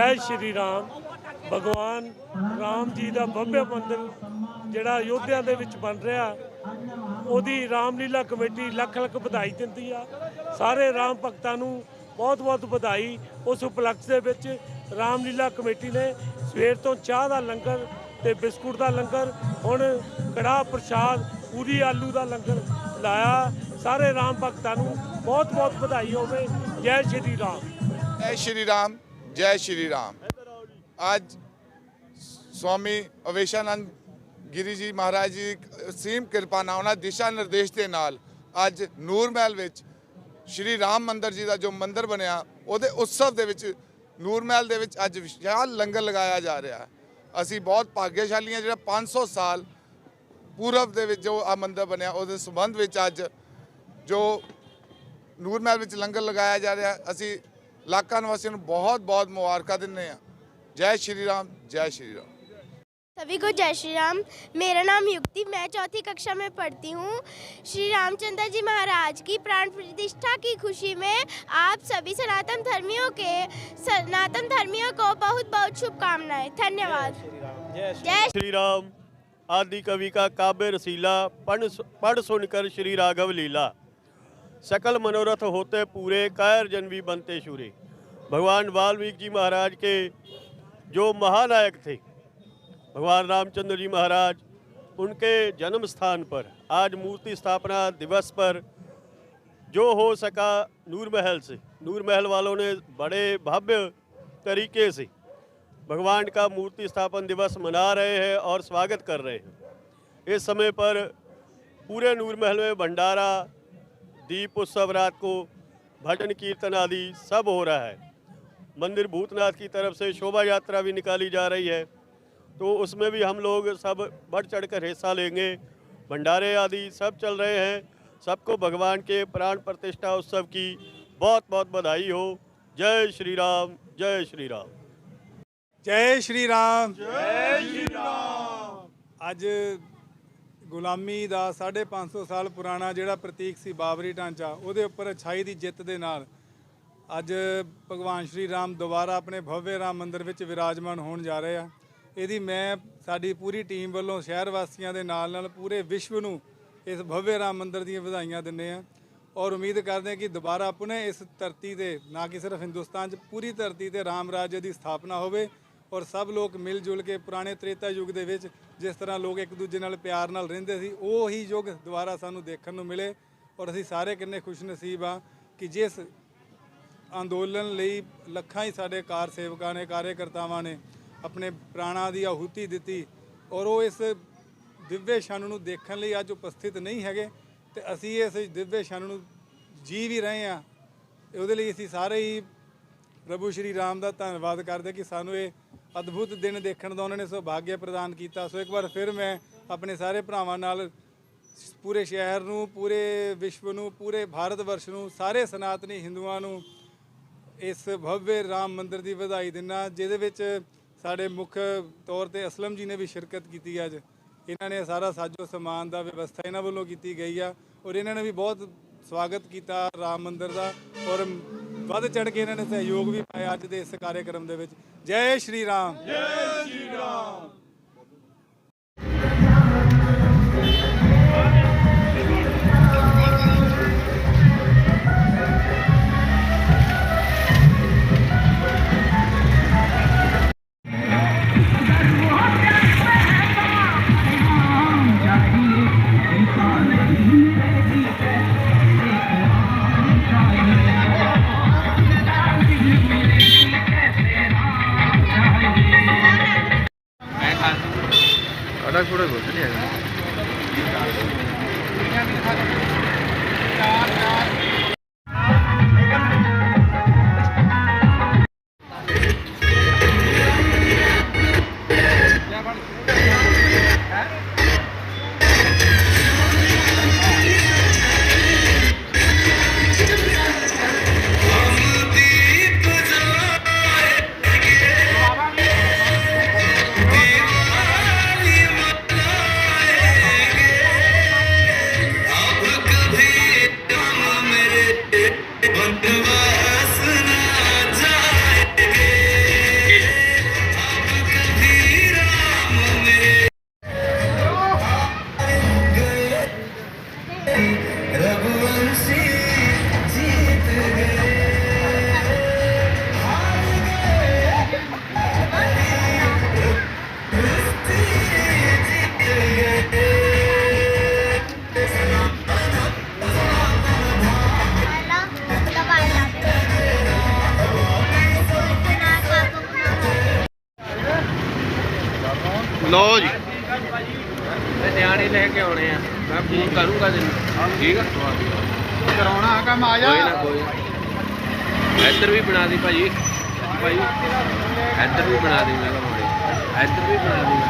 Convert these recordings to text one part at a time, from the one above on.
ਜੈ ਸ਼੍ਰੀ ਰਾਮ। ਭਗਵਾਨ ਰਾਮ ਜੀ ਦਾ ਭਵਯ ਮੰਦਿਰ ਜਿਹੜਾ ਅਯੋਧਿਆ ਦੇ ਵਿੱਚ ਬਣ ਰਿਹਾ, ਉਹਦੀ ਰਾਮਲੀਲਾ ਕਮੇਟੀ ਲੱਖ ਲੱਖ ਵਧਾਈ ਦਿੰਦੀ ਆ। ਸਾਰੇ ਰਾਮ ਭਗਤਾਂ ਨੂੰ ਬਹੁਤ ਬਹੁਤ ਵਧਾਈ ਉਸ ਉਪਲਕਸ਼ ਦੇ ਵਿੱਚ ਰਾਮਲੀਲਾ ਕਮੇਟੀ ਨੇ ਸਵੇਰ ਤੋਂ ਚਾਹ ਦਾ ਲੰਗਰ ਤੇ ਬਿਸਕੁਟ ਦਾ ਲੰਗਰ, ਹੁਣ ਕੜਾਹ ਪ੍ਰਸ਼ਾਦ, ਪੂਰੀ ਆਲੂ ਦਾ ਲੰਗਰ ਲਾਇਆ। ਸਾਰੇ ਰਾਮ ਭਗਤਾਂ ਨੂੰ ਬਹੁਤ ਬਹੁਤ ਵਧਾਈ ਹੋਵੇ। ਜੈ ਸ਼੍ਰੀ ਰਾਮ। ਜੈ ਸ਼੍ਰੀ ਰਾਮ। ਜੈ ਸ਼੍ਰੀ ਰਾਮ। ਅੱਜ ਸਵਾਮੀ ਅਵੇਸ਼ਾਨੰਦ ਗਿਰੀ ਜੀ ਮਹਾਰਾਜ ਜੀ ਦੀ ਅਸੀਮ ਕਿਰਪਾ ਨਾਲ, ਉਹਨਾਂ ਦਿਸ਼ਾ ਨਿਰਦੇਸ਼ ਦੇ ਨਾਲ ਅੱਜ ਨੂਰ ਮਹਿਲ ਵਿੱਚ ਸ਼੍ਰੀ ਰਾਮ ਮੰਦਰ ਜੀ ਦਾ ਜੋ ਮੰਦਰ ਬਣਿਆ, ਉਹਦੇ ਉਤਸਵ ਦੇ ਵਿੱਚ ਨੂਰ ਮਹਿਲ ਦੇ ਵਿੱਚ ਅੱਜ ਵਿਸ਼ਾਲ ਲੰਗਰ ਲਗਾਇਆ ਜਾ ਰਿਹਾ ਅਸੀਂ ਬਹੁਤ ਭਾਗਿਆਸ਼ਾਲੀ ਹਾਂ ਜਿਹੜਾ 500 ਸਾਲ ਪੂਰਬ ਦੇ ਵਿੱਚ ਜੋ ਆ ਮੰਦਰ ਬਣਿਆ, ਉਹਦੇ ਸੰਬੰਧ ਵਿੱਚ ਅੱਜ ਜੋ ਨੂਰ ਮਹਿਲ ਵਿੱਚ ਲੰਗਰ ਲਗਾਇਆ ਜਾ ਰਿਹਾ, ਅਸੀਂ ਇਲਾਕਾ ਨਿਵਾਸੀਆਂ ਨੂੰ ਬਹੁਤ ਬਹੁਤ ਮੁਬਾਰਕਾਂ ਦਿੰਦੇ ਹਾਂ ਜੈ ਸ਼੍ਰੀ ਰਾਮ ਜੈ ਸ਼੍ਰੀ ਰਾਮ सभी को जय श्री राम मेरा नाम युक्ति मैं चौथी कक्षा में पढ़ती हूँ श्री रामचंद्र जी महाराज की प्राण प्रतिष्ठा की खुशी में आप सभी सनातन धर्मियों के सनातन धर्मियों को बहुत बहुत शुभकामनाएं धन्यवाद जय श्री राम आदि कवि का काव्य रसीला पढ़ पढ़ सुनकर श्री राघव लीला सकल मनोरथ होते पूरे, कायर जन भी बनते शूरे। भगवान वाल्मीकि जी महाराज के जो महानायक थे, भगवान रामचंद्र जी महाराज, उनके जन्म स्थान पर, आज मूर्ति स्थापना दिवस पर, जो हो सका नूर महल से नूर महल वालों ने बड़े भव्य तरीके से, भगवान का मूर्ति स्थापन दिवस मना रहे हैं और स्वागत कर रहे हैं। इस समय पर पूरे नूर महल में भंडारा दीप उत्सव रात को भजन कीर्तन आदि सब हो रहा है। मंदिर भूतनाथ की तरफ़ से शोभा यात्रा भी निकाली जा रही है। तो उसमें भी हम लोग सब बढ़ चढ़ कर हिस्सा लेंगे। भंडारे आदि सब चल रहे हैं। सबको भगवान के प्राण प्रतिष्ठा उत्सव की बहुत बहुत बधाई हो। जय श्री राम जय श्री राम। जय श्री राम। जय श्री राम। आज ਗੁਲਾਮੀ ਦਾ 550 ਸਾਲ ਪੁਰਾਣਾ ਜਿਹੜਾ ਪ੍ਰਤੀਕ ਸੀ ਬਾਬਰੀ ਢਾਂਚਾ, ਉਹਦੇ ਉੱਪਰ ਅਛਾਈ ਦੀ ਜਿੱਤ ਦੇ ਨਾਲ ਅੱਜ ਭਗਵਾਨ ਸ਼੍ਰੀ ਰਾਮ ਦੁਬਾਰਾ ਆਪਣੇ ਭਵਯ ਰਾਮ ਮੰਦਿਰ ਵਿੱਚ ਵਿਰਾਜਮਾਨ ਹੋਣ ਜਾ ਰਹੇ ਆ। ਇਹਦੀ ਮੈਂ, ਸਾਡੀ ਪੂਰੀ ਟੀਮ ਵੱਲੋਂ ਸ਼ਹਿਰ ਵਾਸੀਆਂ ਦੇ ਨਾਲ ਨਾਲ ਪੂਰੇ ਵਿਸ਼ਵ ਨੂੰ ਇਸ ਭਵਯ ਰਾਮ ਮੰਦਿਰ ਦੀਆਂ ਵਧਾਈਆਂ ਦਿੰਦੇ ਆ। ਔਰ ਉਮੀਦ ਕਰਦੇ ਹਾਂ ਕਿ ਦੁਬਾਰਾ ਆਪਣੇ ਇਸ ਧਰਤੀ ਤੇ, ਨਾ ਕਿ ਸਿਰਫ ਹਿੰਦੁਸਤਾਨ 'ਚ, ਪੂਰੀ ਧਰਤੀ ਤੇ ਰਾਮ ਰਾਜ ਦੀ ਸਥਾਪਨਾ ਹੋਵੇ। ਔਰ ਸਭ ਲੋਕ ਮਿਲ ਜੁਲ ਕੇ ਪੁਰਾਣੇ ਤ੍ਰੇਤਾ ਯੁੱਗ ਦੇ ਵਿੱਚ ਜਿਸ ਤਰ੍ਹਾਂ ਲੋਕ ਇੱਕ ਦੂਜੇ ਨਾਲ ਪਿਆਰ ਨਾਲ ਰਹਿੰਦੇ ਸੀ, ਉਹ ਹੀ ਯੁੱਗ ਦੁਬਾਰਾ ਸਾਨੂੰ ਦੇਖਣ ਨੂੰ ਮਿਲੇ ਔਰ ਅਸੀਂ ਸਾਰੇ ਕਿੰਨੇ ਖੁਸ਼ ਨਸੀਬ ਆ ਕਿ ਜਿਸ ਅੰਦੋਲਨ ਲਈ ਲੱਖਾਂ ਹੀ ਸਾਡੇ ਕਾਰ ਸੇਵਕਾਂ ਨੇ, ਕਾਰਜਕਰਤਾਵਾਂ ਨੇ ਆਪਣੇ ਪ੍ਰਾਣਾਂ ਦੀ ਆਹੂਤੀ ਦਿੱਤੀ ਔਰ ਉਹ ਇਸ ਦਿਵਯ ਛਣ ਨੂੰ ਦੇਖਣ ਲਈ ਅੱਜ ਉਪਸਥਿਤ ਨਹੀਂ ਹੈਗੇ ਤੇ ਅਸੀਂ ਇਸ ਦਿਵਯ ਛਣ ਨੂੰ ਜੀ ਵੀ ਰਹੇ ਆ ਉਹਦੇ ਲਈ ਅਸੀਂ ਸਾਰੇ ਹੀ ਪ੍ਰਭੂ ਸ਼੍ਰੀ ਰਾਮ ਦਾ ਧੰਨਵਾਦ ਕਰਦੇ ਕਿ ਸਾਨੂੰ ਇਹ ਅਦਭੁਤ ਦਿਨ ਦੇਖਣ ਦਾ ਉਹਨਾਂ ਨੇ ਸੁਭਾਗਿਆ ਪ੍ਰਦਾਨ ਕੀਤਾ। ਸੋ ਇੱਕ ਵਾਰ ਫਿਰ ਮੈਂ ਆਪਣੇ ਸਾਰੇ ਭਰਾਵਾਂ ਨਾਲ ਪੂਰੇ ਸ਼ਹਿਰ ਨੂੰ, ਪੂਰੇ ਵਿਸ਼ਵ ਨੂੰ, ਪੂਰੇ ਭਾਰਤ ਵਰਸ਼ ਨੂੰ, ਸਾਰੇ ਸਨਾਤਨੀ ਹਿੰਦੂਆਂ ਨੂੰ ਇਸ ਭਵਯ ਰਾਮ ਮੰਦਿਰ ਦੀ ਵਧਾਈ ਦਿੰਨਾ, ਜਿਹਦੇ ਵਿੱਚ ਸਾਡੇ ਮੁੱਖ ਤੌਰ ਤੇ ਅਸਲਮ ਜੀ ਨੇ ਵੀ ਸ਼ਿਰਕਤ ਕੀਤੀ ਅੱਜ। ਇਹਨਾਂ ਨੇ ਸਾਰਾ ਸਾਜੋ ਸਮਾਨ ਦਾ ਵਿਵਸਥਾ ਇਹਨਾਂ ਵੱਲੋਂ ਕੀਤੀ ਗਈ ਆ ਔਰ ਇਹਨਾਂ ਨੇ ਵੀ ਬਹੁਤ ਸਵਾਗਤ ਕੀਤਾ ਰਾਮ ਮੰਦਿਰ ਦਾ ਔਰ ਵੱਧ ਚੜ ਕੇ ਇਹਨਾਂ ਨੇ ਸਹਿਯੋਗ ਵੀ ਪਾਇਆ ਅੱਜ ਦੇ ਇਸ ਕਾਰਜਕ੍ਰਮ ਦੇ ਵਿੱਚ। ਜੈ ਸ਼੍ਰੀ ਰਾਮ। ਜੈ ਸ਼੍ਰੀ ਰਾਮ। অর্ডার করে বলছেন ਨਿਆਣੇ ਲੈ ਕੇ ਆਉਣੇ ਆ। ਮੈਂ ਫੋਨ ਕਰੂੰਗਾ ਤੈਨੂੰ। ਠੀਕ ਆ? ਕਰਾਉਣਾ ਕੰਮ ਆ ਕੋਈ ਨਾ ਕੋਈ ਨਾ। ਇੱਧਰ ਵੀ ਬਣਾ ਦੀ ਭਾਜੀ ਭਾਈ ਇੱਧਰ ਵੀ ਬਣਾ ਦੀ ਮੈਂ ਕਿਹਾ ਮਾੜੇ। ਇੱਧਰ ਵੀ ਬਣਾ ਦੀ।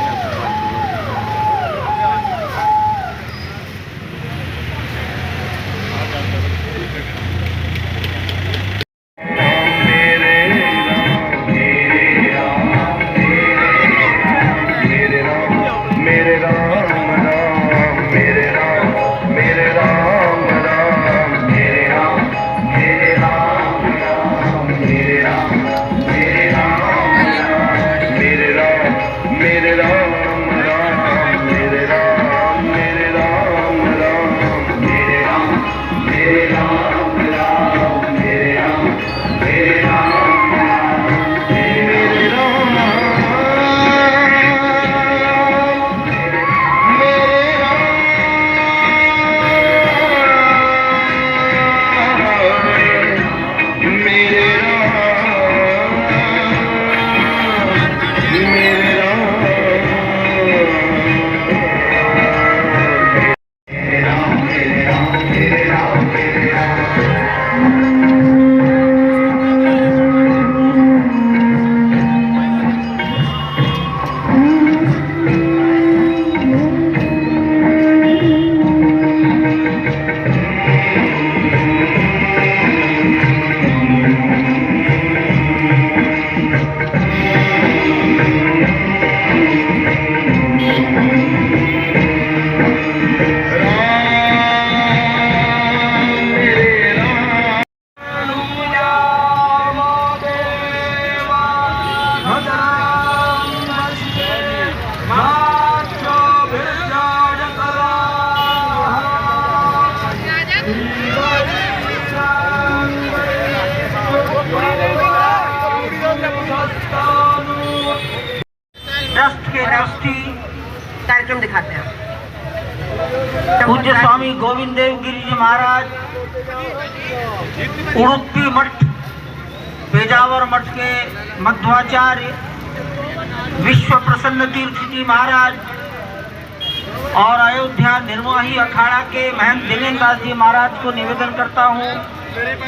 दिखाते हैं। पूज्य स्वामी गोविंद देव गिरी जी महाराज उड़ुपी मठ पेजावर मठ के मध्वाचार्य विश्व प्रसन्न तीर्थ जी महाराज और अयोध्या निर्वाही अखाड़ा के महंत दिनेन्द्र दास जी महाराज को निवेदन करता हूँ